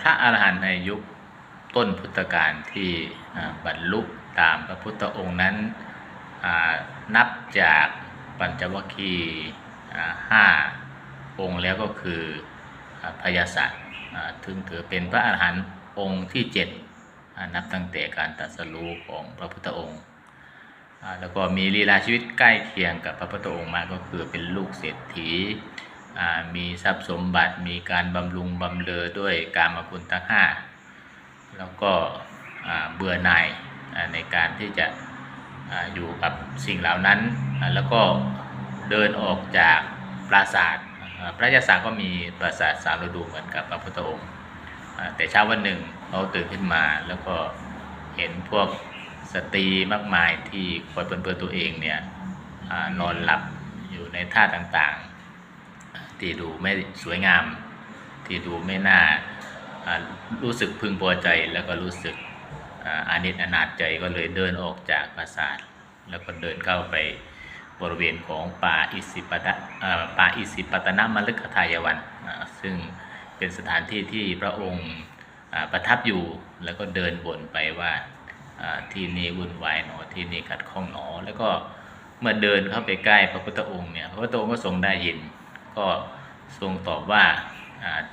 พระอรหันต์ในยุคต้นพุทธกาลที่บรรลุตามพระพุทธองค์นั้นนับจากปัญจวัคคีย์ห้าองค์แล้วก็คืออ่าพยาศตร์ถึงถือเป็นพระอรหันต์องค์ที่เจ็ดนับตั้งแต่การตรัสรู้ของพระพุทธองค์ แล้วก็มีลีลาชีวิตใกล้เคียงกับพระพุทธองค์มากก็คือเป็นลูกเศรษฐี มีทรัพย์สมบัติมีการบำรุงบำเรอด้วยการมคุณทั้งห้าแล้วก็เบื่อหน่ายในการที่จะออยู่กับสิ่งเหล่านั้น แล้วก็เดินออกจากปราสาทพระยาศารก็มีปราสาทสามฤดูเหมือนกับพระพุทธองค์ แต่เช้าวันหนึ่งเขาตื่นขึ้นมาแล้วก็เห็นพวกสตรีมากมายที่คอยเปรนเปื้อตัวเองเนี่ยอนอนหลับอยู่ในท่าต่างๆ ที่ดูไม่สวยงาม ที่ดูไม่น่ารู้สึกพึงพอใจแล้วก็รู้สึกอานิจอนาจใจก็เลยเดินออกจากปราสาทแล้วก็เดินเข้าไปบริเวณของป่าอิสิปตะป่าอิสิปตนมฤคทายวัน ซึ่งเป็นสถานที่ที่พระองค์ประทับอยู่แล้วก็เดินบ่นไปว่าอ่าที่นี่วุ่นวายหนอที่นี่ขัดข้องหนอ แล้วก็เมื่อเดินเข้าไปใกล้พระพุทธองค์เนี่ยพระพุทธองค์ก็ทรงได้ยิน ก็ทรงตอบว่า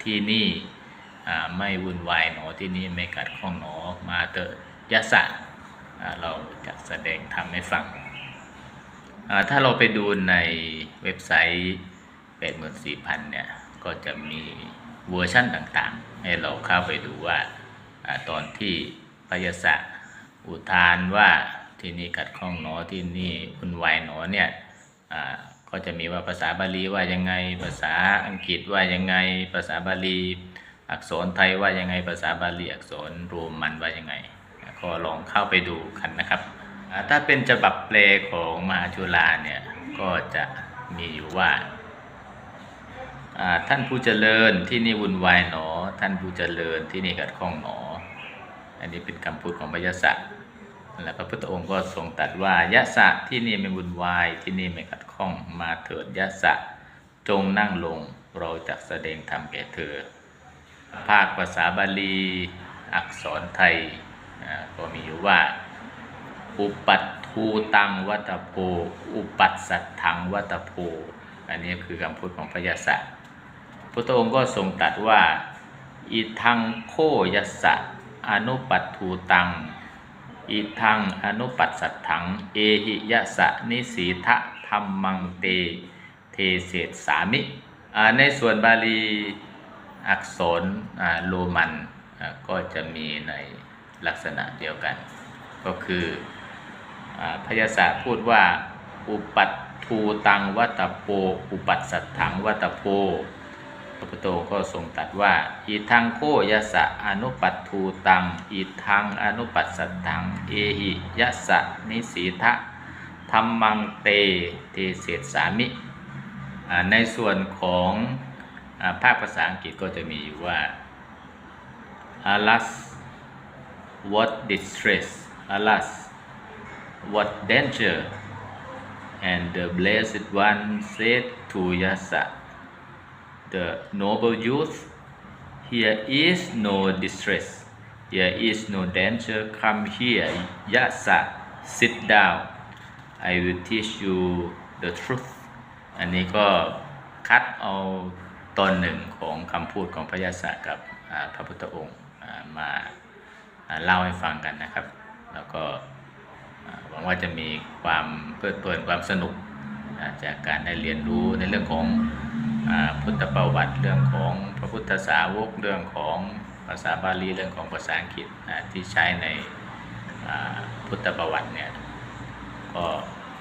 ที่นี่ไม่วุ่นวายหนอที่นี่ไม่กัดข้องหนอมาเตอะยะสะเราจะแสดงทำให้ฟัง ถ้าเราไปดูในเว็บไซต์ 84,000 เนี่ย ก็จะมีเวอร์ชั่นต่างๆ ให้เราเข้าไปดูว่าอตอนที่พยาศะอุทานว่าที่นี่กัดข้องหนอที่นี่วุ่นวายหนอเนี่ย ก็จะมีว่าภาษาบาลีว่ายังไง ภาษาอังกฤษว่ายังไง ภาษาบาลี อักษรไทยว่ายังไง ภาษาบาลีอักษรโรมันว่ายังไง ก็ลองเข้าไปดูกันนะครับ ถ้าเป็นฉบับแปลของมหาจุฬาเนี่ยก็จะมีอยู่ว่าท่านผู้เจริญที่นี่วุ่นวายหนอ ท่านผู้เจริญที่นี่ขัดข้องหนอ อันนี้เป็นคำพูดของพระยศะ และพระพุทธองค์ก็ทรงตรัสว่ายะสะที่นี่ไม่วุ่นวายที่นี่ไม่ขัดข้องมาเถิดยะสะจงนั่งลงเราจะแสดงธรรมแก่เธอ ภาคภาษาบาลี อักษรไทยก็มีอยู่ว่า อุปัตทูตังวัตโพอุปัตสัตถังวัตโพอันนี้คือคำพูดของพระยศะพุทธองค์ก็ทรงตรัสว่าอิทังโคยัสสะอนุปัตทูตัง อิทังอนุปัสสัตถัง เอหิยะสะนิสีทะธรรมังเต เทเศษสามิในส่วนบาลีอักษรโรมันก็จะมีในลักษณะเดียวกัน ก็คืออพยาศาพูดว่า อุปัตทูตังวัตโพอุปัสสัตถังวัตโพ พระพุทธองค์ก็ทรงตรัสว่า อีทังโคยะสะอนุปัตทูตัง อีทังอนุปัสสตัง เอหิยะสะนิสีทะธรรมังเตเทเศษสามิ ในส่วนของภาคภาษาอังกฤษก็จะมีอยู่ว่า alas what distress alas what danger and the blessed one said to Yasa the noble youth, here is no distress, here is no danger. Come here, Yasa, sit down. I will teach you the truth. อันนี้ก็คัดเอาตอนหนึ่งของคำพูดของพระยาศกับพระพุทธองค์มาเล่าให้ฟังกันนะครับ แล้วก็หวังว่าจะมีความเพลิดเพลินความสนุกจากการได้เรียนรู้ในเรื่องของ พุทธประวัติเรื่องของพระพุทธสาวกเรื่องของภาษาบาลีเรื่องของภาษาอังกฤษที่ใช้ในพุทธประวัติเนี่ยก็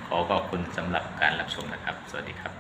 ขอขอบคุณสำหรับการรับชมนะครับ สวัสดีครับ